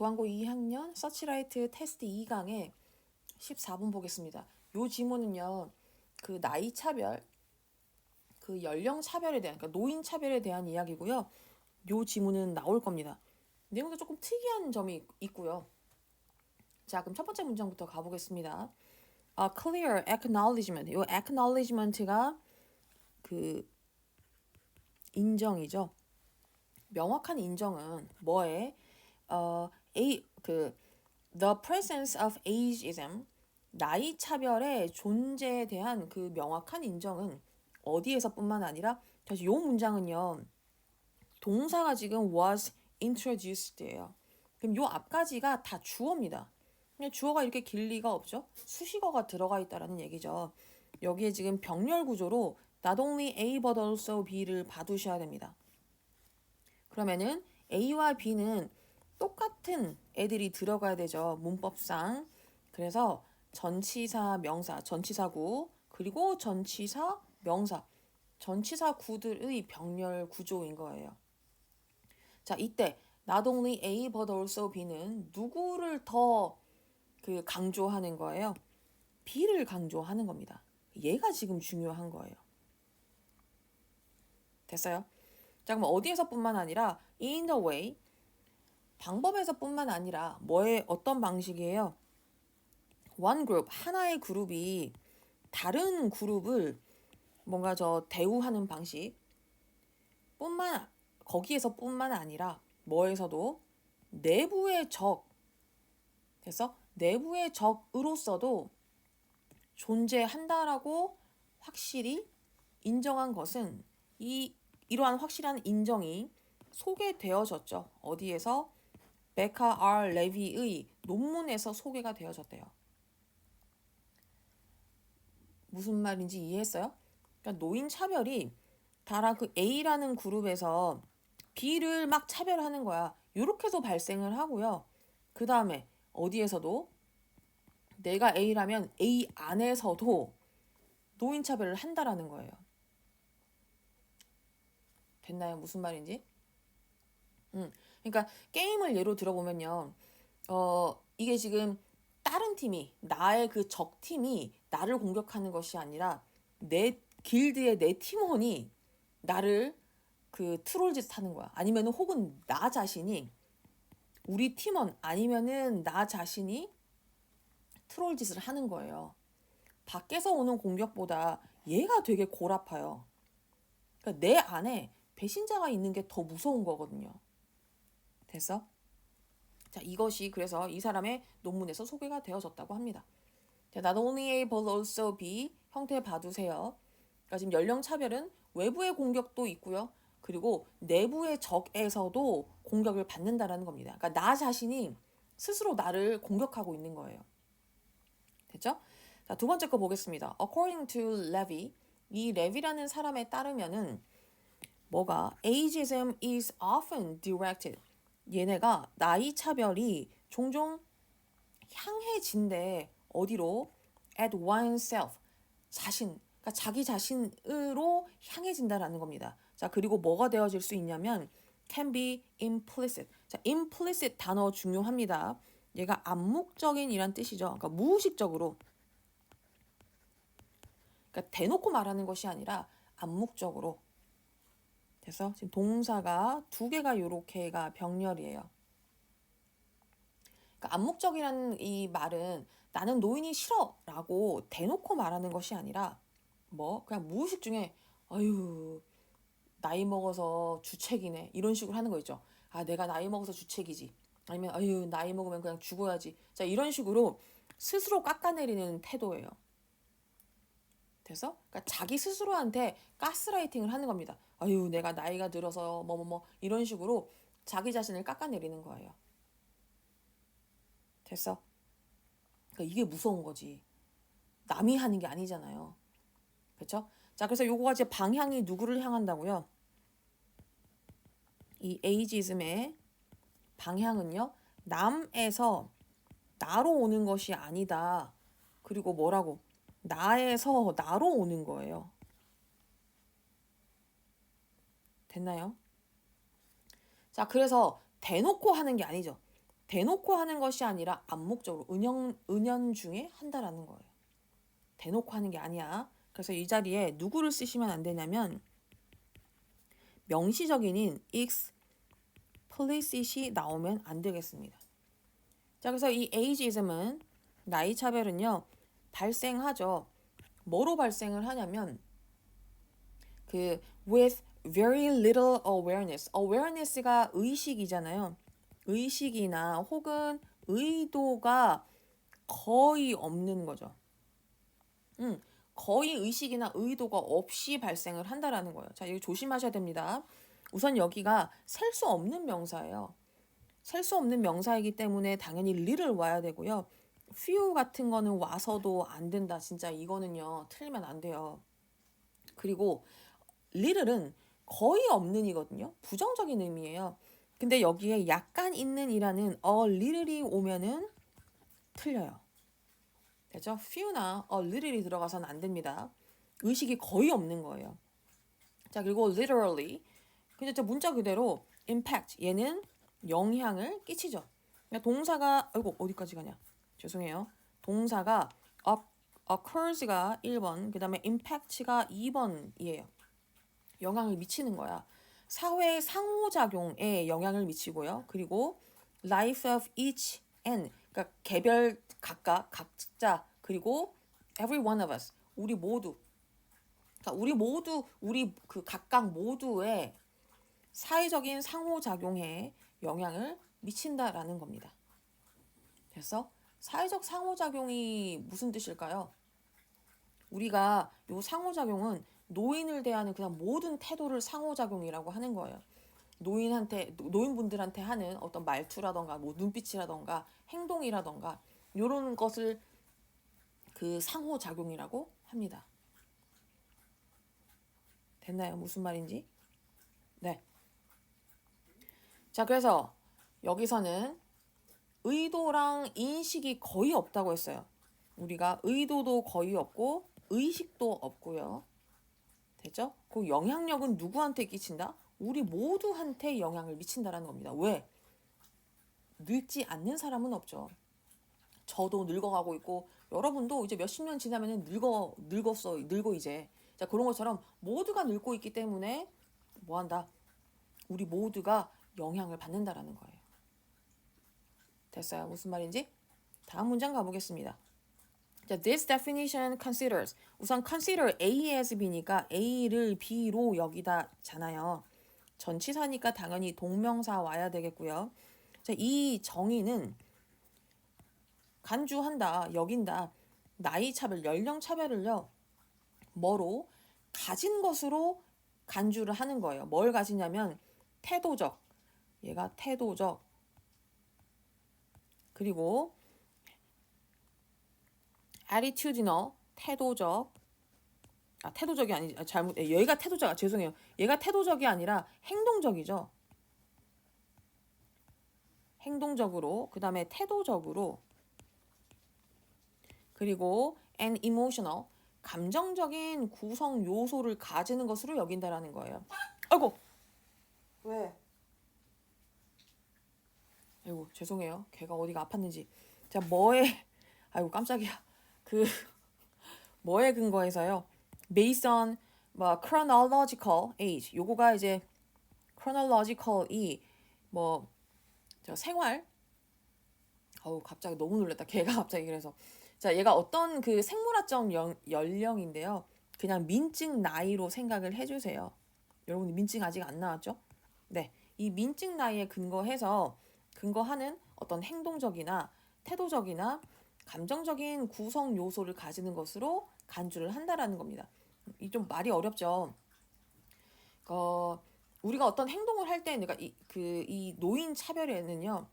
도안고 2학년 서치라이트 테스트 2강의 14분 보겠습니다. 요 지문은요. 그 나이 차별, 그 연령 차별에 대한, 그러니까 노인 차별에 대한 이야기고요. 요 지문은 나올 겁니다. 내용도 조금 특이한 점이 있고요. 자, 그럼 첫 번째 문장부터 가보겠습니다. A clear acknowledgement. 요 acknowledgement가 그 인정이죠. 명확한 인정은 뭐에 어, a 그 the presence of ageism 나이 차별의 존재에 대한 그 명확한 인정은 어디에서뿐만 아니라 다시 요 문장은요. 동사가 지금 was introduced예요. 그럼 요 앞까지가 다 주어입니다. 주어가 이렇게 길 리가 없죠. 수식어가 들어가 있다라는 얘기죠. 여기에 지금 병렬 구조로 not only A but also B를 봐두셔야 됩니다. 그러면은 A와 B는 똑같은 애들이 들어가야 되죠. 문법상. 그래서 전치사, 명사, 전치사구, 그리고 전치사, 명사, 전치사 구들의 병렬 구조인 거예요. 자, 이때 not only A but also B는 누구를 더 그 강조하는 거예요? B를 강조하는 겁니다. 얘가 지금 중요한 거예요. 됐어요? 자, 그럼 어디에서뿐만 아니라 in the way 방법에서뿐만 아니라 뭐의 어떤 방식이에요? one group 하나의 그룹이 다른 그룹을 뭔가 저 대우하는 방식 뿐만 거기에서뿐만 아니라 뭐에서도 내부의 적 그래서 내부의 적으로서도 존재한다라고 확실히 인정한 것은 이 이러한 확실한 인정이 소개되어졌죠. 어디에서 베카 R 레비의 논문에서 소개가 되어졌대요. 무슨 말인지 이해했어요? 그러니까 노인 차별이 다라 그 A라는 그룹에서 B를 막 차별하는 거야. 이렇게도 발생을 하고요. 그 다음에 어디에서도 내가 A라면 A 안에서도 노인 차별을 한다라는 거예요. 됐나요? 무슨 말인지? 음, 그러니까 게임을 예로 들어보면요. 어, 이게 지금 다른 팀이 나의 그 적 팀이 나를 공격하는 것이 아니라 내 길드의 내 팀원이 나를 그 트롤 짓 하는 거야. 아니면 혹은 나 자신이 우리 팀원 아니면은 나 자신이 트롤 짓을 하는 거예요. 밖에서 오는 공격보다 얘가 되게 골 아파요. 그러니까 내 안에 배신자가 있는 게 더 무서운 거거든요. 됐어? 자, 이것이 그래서 이 사람의 논문에서 소개가 되어졌다고 합니다. 자, not only A but also B 형태 봐두세요. 그러니까 지금 연령 차별은 외부의 공격도 있고요. 그리고 내부의 적에서도 공격을 받는다라는 겁니다. 그러니까 나 자신이 스스로 나를 공격하고 있는 거예요. 됐죠? 자, 두 번째 거 보겠습니다. According to Levy, 이 레비라는 사람에 따르면은 뭐가 ageism is often directed. 얘네가 나이 차별이 종종 향해진대 어디로 at oneself 자신 그러니까 자기 자신으로 향해진다라는 겁니다. 자 그리고 뭐가 되어질 수 있냐면 can be implicit. 자 implicit 단어 중요합니다. 얘가 암묵적인이란 뜻이죠. 그러니까 무의식적으로 그러니까 대놓고 말하는 것이 아니라 암묵적으로 그래서 지금 동사가 두 개가 요렇게가 병렬이에요. 그러니까 암묵적이라는 이 말은 나는 노인이 싫어 라고 대놓고 말하는 것이 아니라 뭐 그냥 무의식 중에 아유 나이 먹어서 주책이네 이런 식으로 하는 거 있죠. 아 내가 나이 먹어서 주책이지. 아니면 아유 나이 먹으면 그냥 죽어야지. 자 이런 식으로 스스로 깎아내리는 태도예요. 돼서 그러니까 자기 스스로한테 가스라이팅을 하는 겁니다. 아유 내가 나이가 들어서 뭐뭐 뭐 이런 식으로 자기 자신을 깎아내리는 거예요. 됐어? 그러니까 이게 무서운 거지. 남이 하는 게 아니잖아요. 그렇죠? 자 그래서 요거가 이제 방향이 누구를 향한다고요? 이 에이지즘의 방향은요 남에서 나로 오는 것이 아니다. 그리고 뭐라고? 나에서 나로 오는 거예요. 됐나요? 자, 그래서 대놓고 하는 게 아니죠. 대놓고 하는 것이 아니라 암묵적으로 은연 은연 중에 한다라는 거예요. 대놓고 하는 게 아니야. 그래서 이 자리에 누구를 쓰시면 안 되냐면 명시적인인 explicit이 나오면 안 되겠습니다. 자, 그래서 이 ageism은 나이 차별은요 발생하죠. 뭐로 발생을 하냐면 그 with very little awareness. awareness가 의식이잖아요. 의식이나 혹은 의도가 거의 없는 거죠. 음, 거의 의식이나 의도가 없이 발생을 한다라는 거예요. 자, 여기 조심하셔야 됩니다. 우선 여기가 셀 수 없는 명사예요. 셀 수 없는 명사이기 때문에 당연히 li를 와야 되고요. Few 같은 거는 와서도 안 된다. 진짜 이거는요. 틀리면 안 돼요. 그리고 little은 거의 없는 이거든요. 부정적인 의미예요. 근데 여기에 약간 있는 이라는 a little이 오면은 틀려요. 되죠? few나 a little이 들어가서는 안 됩니다. 의식이 거의 없는 거예요. 자, 그리고 literally. 근데 저 문자 그대로 impact. 얘는 영향을 끼치죠. 그러니까 동사가, 아이고, 어디까지 가냐. 죄송해요. 동사가 occurs가 1번, 그 다음에 impact가 2번이에요. 영향을 미치는 거야. 사회 상호작용에 영향을 미치고요. 그리고 life of each and 그러니까 개별 각각 각자 그리고 every one of us 우리 모두 그러니까 우리 모두 우리 그 각각 모두의 사회적인 상호작용에 영향을 미친다라는 겁니다. 그래서 사회적 상호작용이 무슨 뜻일까요? 우리가 요 상호작용은 노인을 대하는 그냥 모든 태도를 상호작용이라고 하는 거예요. 노인한테 노인분들한테 하는 어떤 말투라던가 뭐 눈빛이라던가 행동이라던가 요런 것을 그 상호작용이라고 합니다. 됐나요? 무슨 말인지? 네. 자, 그래서 여기서는 의도랑 인식이 거의 없다고 했어요. 우리가 의도도 거의 없고 의식도 없고요. 됐죠? 그 영향력은 누구한테 끼친다? 우리 모두한테 영향을 미친다라는 겁니다. 왜? 늙지 않는 사람은 없죠. 저도 늙어가고 있고 여러분도 이제 몇십 년 지나면은 늙어 늙었어 늙어 이제 자 그런 것처럼 모두가 늙고 있기 때문에 뭐 한다? 우리 모두가 영향을 받는다라는 거예요. 됐어요? 무슨 말인지? 다음 문장 가보겠습니다. 자, this definition considers. 우선 consider A as B니까 A를 B로 여기다잖아요. 전치사니까 당연히 동명사 와야 되겠고요. 자, 이 정의는 간주한다, 여긴다, 나이 차별, 연령 차별을요. 뭐로 가진 것으로 간주를 하는 거예요. 뭘 가지냐면 태도적. 얘가 태도적. 그리고 attitudinal 태도적. 아 태도적이 아니 아, 잘못 예, 얘가 태도적 죄송해요. 얘가 태도적이 아니라 행동적이죠. 행동적으로 그 다음에 태도적으로. 그리고 and emotional 감정적인 구성 요소를 가지는 것으로 여긴다라는 거예요. 아이고! 왜 아이고 죄송해요. 걔가 어디가 아팠는지. 자 뭐에 아이고 깜짝이야. 그 뭐에 근거해서요? on 뭐 chronological age. 요거가 이제 chronological이 뭐 저 생활? 어우 갑자기 너무 놀랐다. 걔가 갑자기 그래서. 자 얘가 어떤 그 생물학적 연, 연령인데요. 그냥 민증 나이로 생각을 해주세요. 여러분 민증 아직 안 나왔죠? 네 이 민증 나이에 근거해서 근거하는 어떤 행동적이나 태도적이나 감정적인 구성 요소를 가지는 것으로 간주를 한다라는 겁니다. 이 좀 말이 어렵죠. 어, 우리가 어떤 행동을 할 때, 그러니까 이, 그, 이 노인 차별에는요,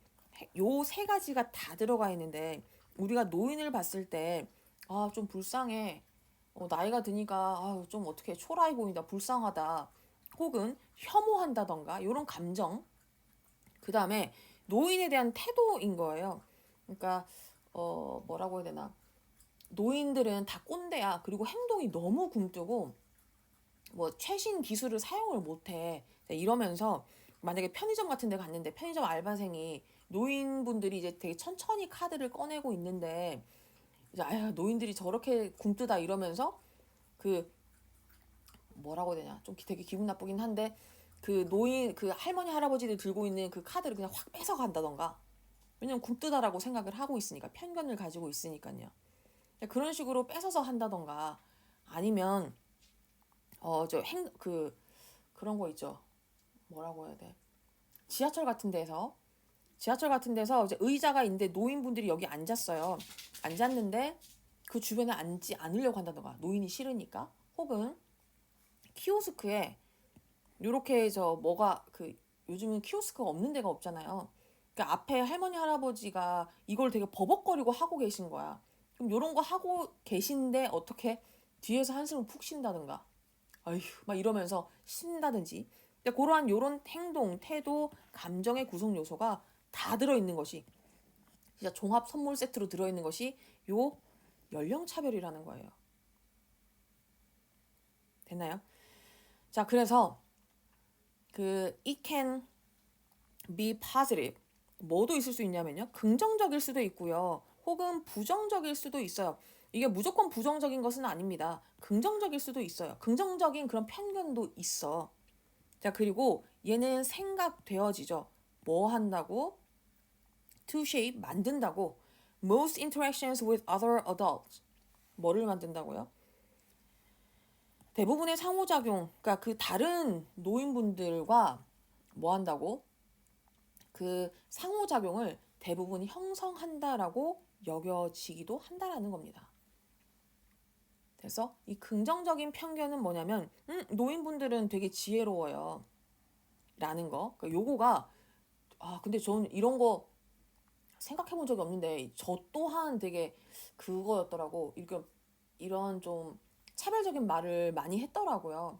요 세 가지가 다 들어가 있는데, 우리가 노인을 봤을 때, 아, 좀 불쌍해. 어, 나이가 드니까, 아, 좀 어떻게 초라해 보인다, 불쌍하다. 혹은 혐오한다던가, 요런 감정. 그 다음에 노인에 대한 태도인 거예요. 그러니까, 어 뭐라고 해야 되나. 노인들은 다 꼰대야. 그리고 행동이 너무 굼뜨고 뭐 최신 기술을 사용을 못해. 이러면서 만약에 편의점 같은 데 갔는데 편의점 알바생이 노인분들이 이제 되게 천천히 카드를 꺼내고 있는데 이제 아유 노인들이 저렇게 굼뜨다 이러면서 그 뭐라고 해야 되냐. 좀 기- 되게 기분 나쁘긴 한데 그 노인 그 할머니 할아버지들 들고 있는 그 카드를 그냥 확 뺏어 간다던가. 왜냐면 굼뜨다라고 생각을 하고 있으니까 편견을 가지고 있으니까요. 그런 식으로 뺏어서 한다던가. 아니면 어 저 행 그 그런 거 있죠. 뭐라고 해야 돼? 지하철 같은 데서. 지하철 같은 데서 이제 의자가 있는데 노인분들이 여기 앉았어요. 앉았는데 그 주변에 앉지 않으려고 한다던가. 노인이 싫으니까. 혹은 키오스크에 요렇게 저 뭐가 그 요즘은 키오스크가 없는 데가 없잖아요. 그 앞에 할머니 할아버지가 이걸 되게 버벅거리고 하고 계신 거야. 그럼 요런 거 하고 계신데 어떻게 뒤에서 한숨을 푹 쉰다든가, 아휴 막 이러면서 쉰다든지, 근데 그러한 요런 행동, 태도, 감정의 구성 요소가 다 들어 있는 것이 진짜 종합 선물 세트로 들어 있는 것이 요 연령 차별이라는 거예요. 됐나요? 자, 그래서 그 it can be positive 뭐도 있을 수 있냐면요. 긍정적일 수도 있고요. 혹은 부정적일 수도 있어요. 이게 무조건 부정적인 것은 아닙니다. 긍정적일 수도 있어요. 긍정적인 그런 편견도 있어. 자, 그리고 얘는 생각되어지죠. 뭐 한다고? to shape 만든다고. most interactions with other adults. 뭐를 만든다고요? 대부분의 상호작용, 그러니까 그 다른 노인분들과 뭐 한다고? 그 상호작용을 대부분 형성한다라고 여겨지기도 한다라는 겁니다. 그래서 이 긍정적인 편견은 뭐냐면, 음, 노인분들은 되게 지혜로워요. 라는 거. 그러니까 요거가, 아, 근데 저는 이런 거 생각해 본 적이 없는데, 저 또한 되게 그거였더라고. 이렇게, 이런 좀 차별적인 말을 많이 했더라고요.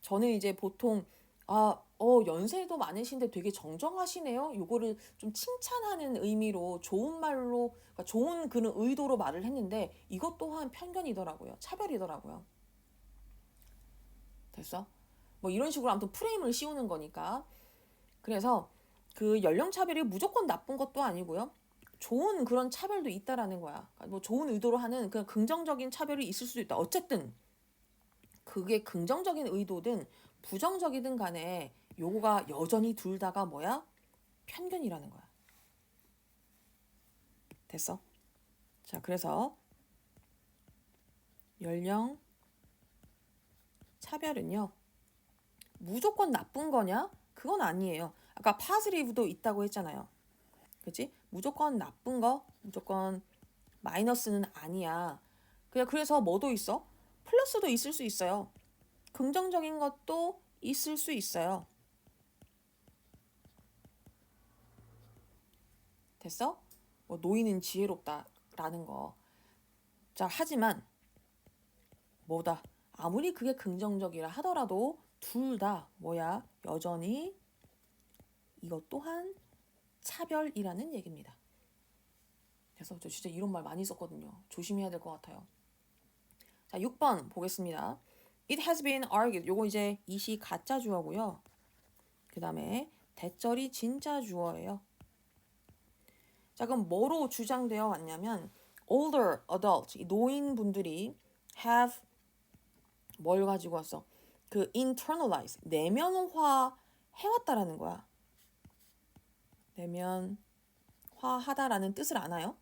저는 이제 보통 아, 어, 연세도 많으신데 되게 정정하시네요. 요거를 좀 칭찬하는 의미로 좋은 말로, 그러니까 좋은 그런 의도로 말을 했는데 이것 또한 편견이더라고요. 차별이더라고요. 됐어? 뭐 이런 식으로 아무튼 프레임을 씌우는 거니까. 그래서 그 연령 차별이 무조건 나쁜 것도 아니고요. 좋은 그런 차별도 있다라는 거야. 그러니까 뭐 좋은 의도로 하는 그 긍정적인 차별이 있을 수도 있다. 어쨌든 그게 긍정적인 의도든 부정적이든 간에 요거가 여전히 둘 다가 뭐야? 편견이라는 거야. 됐어? 자, 그래서 연령 차별은요. 무조건 나쁜 거냐? 그건 아니에요. 아까 파스리브도 있다고 했잖아요. 그치? 무조건 나쁜 거, 무조건 마이너스는 아니야. 그냥 그래서 뭐도 있어? 플러스도 있을 수 있어요. 긍정적인 것도 있을 수 있어요. 됐어? 뭐 노인은 지혜롭다라는 거. 자, 하지만 뭐다? 아무리 그게 긍정적이라 하더라도 둘 다 뭐야? 여전히 이것 또한 차별이라는 얘기입니다. 그래서 저 진짜 이런 말 많이 썼거든요. 조심해야 될 것 같아요. 자, 6번 보겠습니다. It has been argued. 요거 이제 이시 가짜 주어고요. 그 다음에 대절이 진짜 주어예요. 자, 그럼 뭐로 주장되어 왔냐면 older adults, 노인분들이 have 뭘 가지고 왔어? 그 internalize, 내면화 해왔다라는 거야. 내면 화하다라는 뜻을 아나요?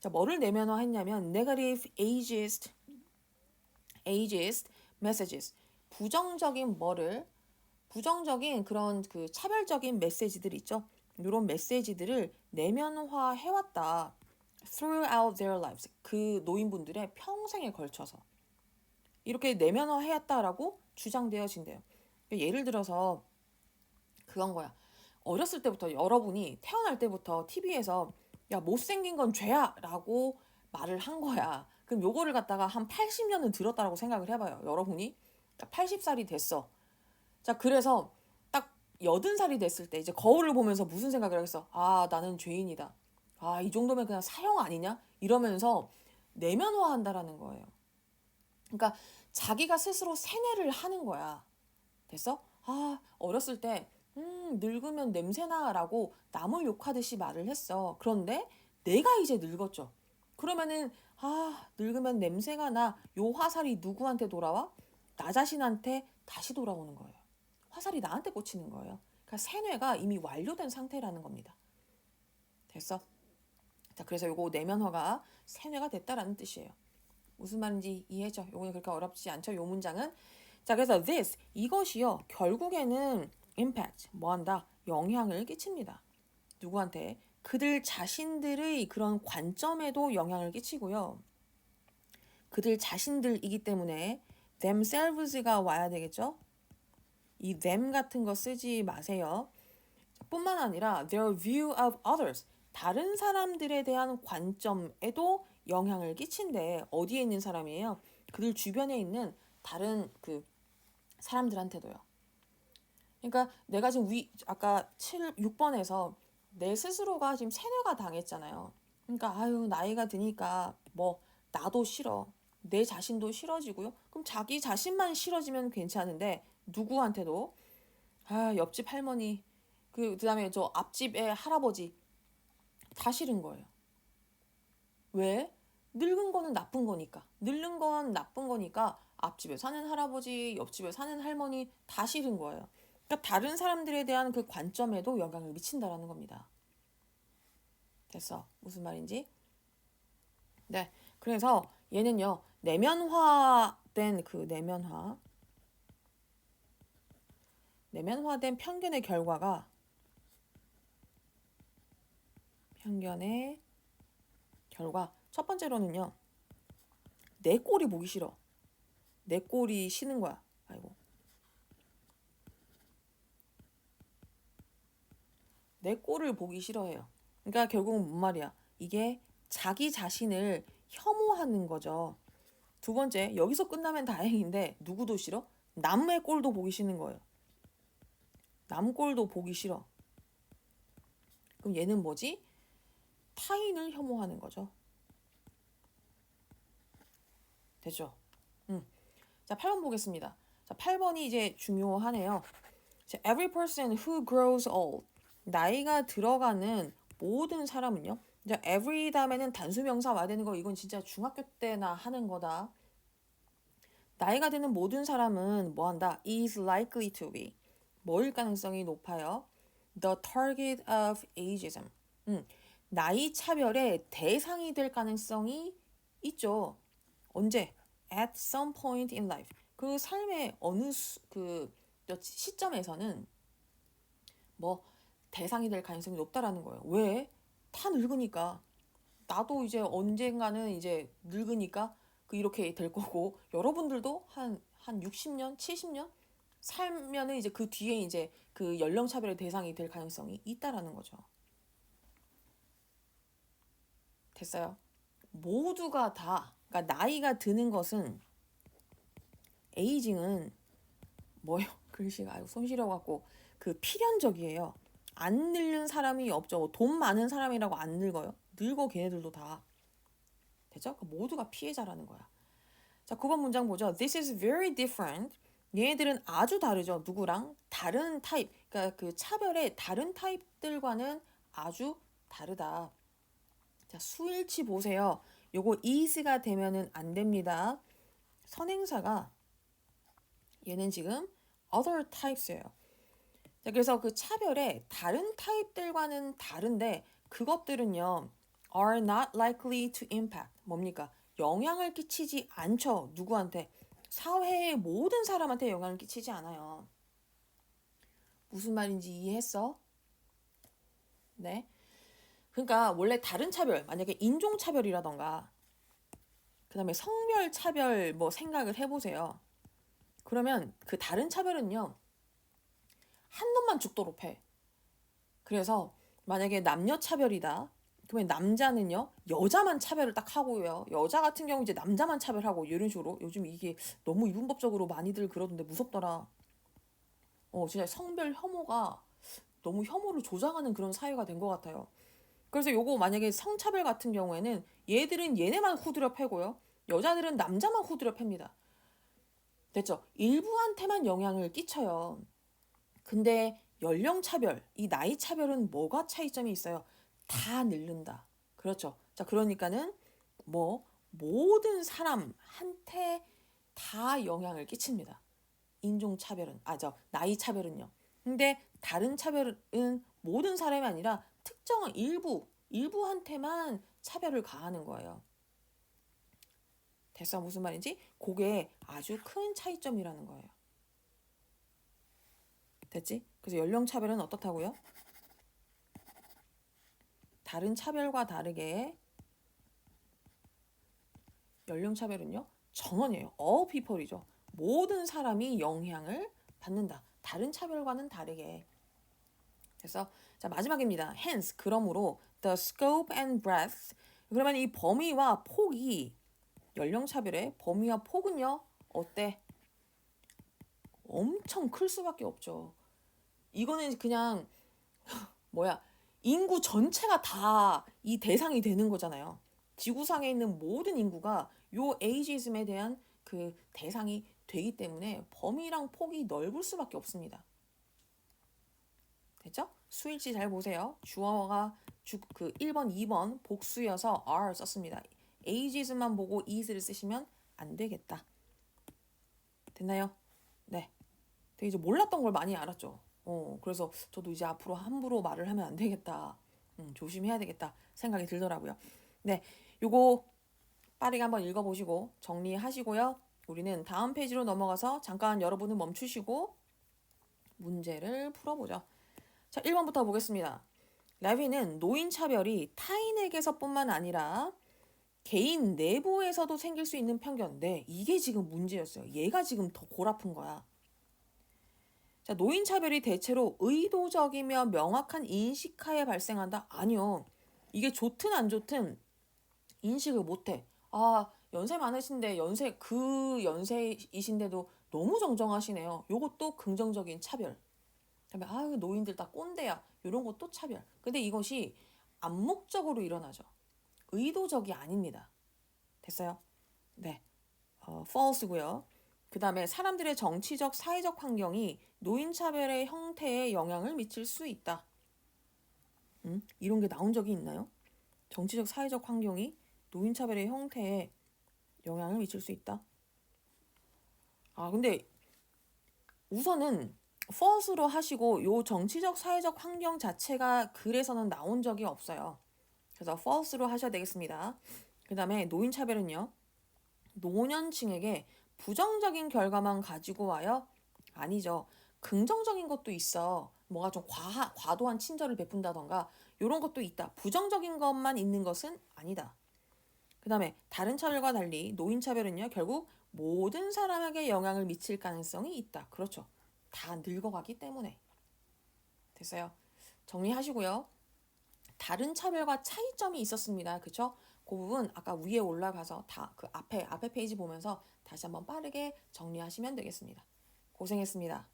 자, 뭐를 내면화했냐면 negative ageist ageist messages 부정적인 뭐를 부정적인 그런 그 차별적인 메시지들 있죠. 이런 메시지들을 내면화 해왔다. throughout their lives 그 노인분들의 평생에 걸쳐서 이렇게 내면화 해왔다라고 주장되어진대요. 그러니까 예를 들어서 그건 거야. 어렸을 때부터 여러분이 태어날 때부터 TV에서 야 못생긴 건 죄야라고 말을 한 거야. 그럼 요거를 갖다가 한 80년은 들었다라고 생각을 해봐요. 여러분이 80살이 됐어. 자 그래서 딱 80살이 됐을 때 이제 거울을 보면서 무슨 생각을 하겠어? 아 나는 죄인이다. 아 이 정도면 그냥 사형 아니냐? 이러면서 내면화한다라는 거예요. 그러니까 자기가 스스로 세뇌를 하는 거야. 됐어? 아 어렸을 때 음, 늙으면 냄새나라고 남을 욕하듯이 말을 했어. 그런데 내가 이제 늙었죠. 그러면은 아, 늙으면 냄새가 나. 요 화살이 누구한테 돌아와? 나 자신한테 다시 돌아오는 거예요. 화살이 나한테 꽂히는 거예요. 그러니까 세뇌가 이미 완료된 상태라는 겁니다. 됐어? 자, 그래서 요거 내면화가 세뇌가 됐다라는 뜻이에요. 무슨 말인지 이해죠? 요거는 그렇게 어렵지 않죠? 요 문장은 자, 그래서 this 이것이요. 결국에는 impact 뭐 한다? 영향을 끼칩니다. 누구한테? 그들 자신들의 그런 관점에도 영향을 끼치고요. 그들 자신들이기 때문에 themselves가 와야 되겠죠? 이 them 같은 거 쓰지 마세요. 뿐만 아니라 their view of others 다른 사람들에 대한 관점에도 영향을 끼친대. 어디에 있는 사람이에요? 그들 주변에 있는 다른 그 사람들한테도요. 그러니까 내가 지금 위 아까 7 6번에서 내 스스로가 지금 세뇌가 당했잖아요. 그러니까 아유 나이가 드니까 뭐 나도 싫어. 내 자신도 싫어지고요. 그럼 자기 자신만 싫어지면 괜찮은데 누구한테도 아 옆집 할머니 그 그다음에 저 앞집의 할아버지 다 싫은 거예요. 왜? 늙은 거는 나쁜 거니까. 늙는 건 나쁜 거니까 앞집에 사는 할아버지, 옆집에 사는 할머니 다 싫은 거예요. 그러니까 다른 사람들에 대한 그 관점에도 영향을 미친다라는 겁니다. 됐어. 무슨 말인지? 네. 그래서 얘는요. 내면화된 그 내면화 내면화된 편견의 결과가 편견의 결과 첫 번째로는요. 내 꼴이 보기 싫어. 내 꼴이 싫은 거야. 아이고. 내 꼴을 보기 싫어해요. 그러니까 결국은 뭔 말이야? 이게 자기 자신을 혐오하는 거죠. 두 번째, 여기서 끝나면 다행인데 누구도 싫어? 남의 꼴도 보기 싫은 거예요. 남 꼴도 보기 싫어. 그럼 얘는 뭐지? 타인을 혐오하는 거죠. 됐죠? 음. 자, 8번 보겠습니다. 자, 8번이 이제 중요하네요. 자, every person who grows old. 나이가 들어가는 모든 사람은요. 자, every 다음에는 단수명사 와야 되는 거 이건 진짜 중학교 때나 하는 거다. 나이가 드는 모든 사람은 뭐 한다? is likely to be. 뭐일 가능성이 높아요? the target of ageism. 음, 나이 차별의 대상이 될 가능성이 있죠. 언제? at some point in life. 그 삶의 어느 수, 그 시점에서는 뭐 대상이 될 가능성이 높다라는 거예요. 왜? 다 늙으니까. 나도 이제 언젠가는 이제 늙으니까 그 이렇게 될 거고 여러분들도 한 한 60년, 70년 살면은 이제 그 뒤에 이제 그 연령 차별의 대상이 될 가능성이 있다라는 거죠. 됐어요. 모두가 다 그러니까 나이가 드는 것은 에이징은 뭐요? 글씨가 아유 손 시려 갖고 그 필연적이에요. 안 늙는 사람이 없죠. 돈 많은 사람이라고 안 늙어요. 늙어 걔네들도 다. 되죠? 그 모두가 피해자라는 거야. 자, 9번 문장 보죠. This is very different. 얘네들은 아주 다르죠. 누구랑? 다른 타입. 그러니까 그 차별의 다른 타입들과는 아주 다르다. 자, 수일치 보세요. 요거 is가 되면은 안 됩니다. 선행사가 얘는 지금 other types예요. 자, 그래서 그 차별의 다른 타입들과는 다른데 그것들은요 are not likely to impact 뭡니까? 영향을 끼치지 않죠. 누구한테? 사회의 모든 사람한테 영향을 끼치지 않아요. 무슨 말인지 이해했어? 네. 그러니까 원래 다른 차별, 만약에 인종 차별이라던가 그다음에 성별 차별 뭐 생각을 해 보세요. 그러면 그 다른 차별은요 한 놈만 죽도록 해. 그래서 만약에 남녀 차별이다. 그러면 남자는요 여자만 차별을 딱 하고요. 여자 같은 경우 이제 남자만 차별하고 이런 식으로 요즘 이게 너무 이분법적으로 많이들 그러던데 무섭더라. 어 진짜 성별 혐오가 너무 혐오를 조장하는 그런 사회가 된 것 같아요. 그래서 요거 만약에 성차별 같은 경우에는 얘들은 얘네만 후드려 패고요. 여자들은 남자만 후드려 팹니다. 됐죠? 일부한테만 영향을 끼쳐요. 근데 연령 차별, 이 나이 차별은 뭐가 차이점이 있어요? 다 늙는다. 그렇죠. 자, 그러니까는 뭐 모든 사람한테 다 영향을 끼칩니다. 인종 차별은 아 저 나이 차별은요. 근데 다른 차별은 모든 사람이 아니라 특정한 일부 일부한테만 차별을 가하는 거예요. 됐어 무슨 말인지? 그게 아주 큰 차이점이라는 거예요. 됐지? 그래서 연령 차별은 어떻다고요? 다른 차별과 다르게 연령 차별은요 전원이에요. all people이죠. 모든 사람이 영향을 받는다. 다른 차별과는 다르게. 그래서 자 마지막입니다. hence 그러므로 the scope and breadth 그러면 이 범위와 폭이 연령 차별의 범위와 폭은요 어때? 엄청 클 수밖에 없죠. 이거는 그냥 뭐야 인구 전체가 다 이 대상이 되는 거잖아요. 지구상에 있는 모든 인구가 요 에이지즘에 대한 그 대상이 되기 때문에 범위랑 폭이 넓을 수밖에 없습니다. 됐죠? 수일치 잘 보세요. 주어가 주, 그 1번, 2번 복수여서 are 썼습니다. ageis만 보고 is를 쓰시면 안 되겠다. 됐나요? 네. 되게 이제 몰랐던 걸 많이 알았죠. 어, 그래서 저도 이제 앞으로 함부로 말을 하면 안 되겠다. 음, 조심해야 되겠다 생각이 들더라고요. 네, 요거 빠르게 한번 읽어보시고 정리하시고요. 우리는 다음 페이지로 넘어가서 잠깐 여러분은 멈추시고 문제를 풀어보죠. 자, 1번부터 보겠습니다. 라비는 노인 차별이 타인에게서뿐만 아니라 개인 내부에서도 생길 수 있는 편견. 네, 이게 지금 문제였어요. 얘가 지금 더 골아픈 거야. 자, 노인 차별이 대체로 의도적이며 명확한 인식하에 발생한다? 아니요. 이게 좋든 안 좋든 인식을 못 해. 아, 연세 많으신데 연세 그 연세이신데도 너무 정정하시네요. 요것도 긍정적인 차별. 그다음에 아, 노인들 다 꼰대야. 요런 것도 차별. 근데 이것이 암묵적으로 일어나죠. 의도적이 아닙니다. 됐어요? 네. 어, false고요. 그 다음에 사람들의 정치적, 사회적 환경이 노인차별의 형태에 영향을 미칠 수 있다. 음? 이런 게 나온 적이 있나요? 정치적, 사회적 환경이 노인차별의 형태에 영향을 미칠 수 있다. 아, 근데 우선은 false로 하시고 요 정치적, 사회적 환경 자체가 글에서는 나온 적이 없어요. 그래서 false로 하셔야 되겠습니다. 그 다음에 노인차별은요. 노년층에게 부정적인 결과만 가지고 와요? 아니죠. 긍정적인 것도 있어. 뭐가 좀 과, 과도한 친절을 베푼다던가 이런 것도 있다. 부정적인 것만 있는 것은 아니다. 그 다음에 다른 차별과 달리 노인 차별은요. 결국 모든 사람에게 영향을 미칠 가능성이 있다. 그렇죠. 다 늙어가기 때문에. 됐어요. 정리하시고요. 다른 차별과 차이점이 있었습니다. 그쵸? 그 부분 아까 위에 올라가서 다 그 앞에 앞에 페이지 보면서 다시 한번 빠르게 정리하시면 되겠습니다. 고생했습니다.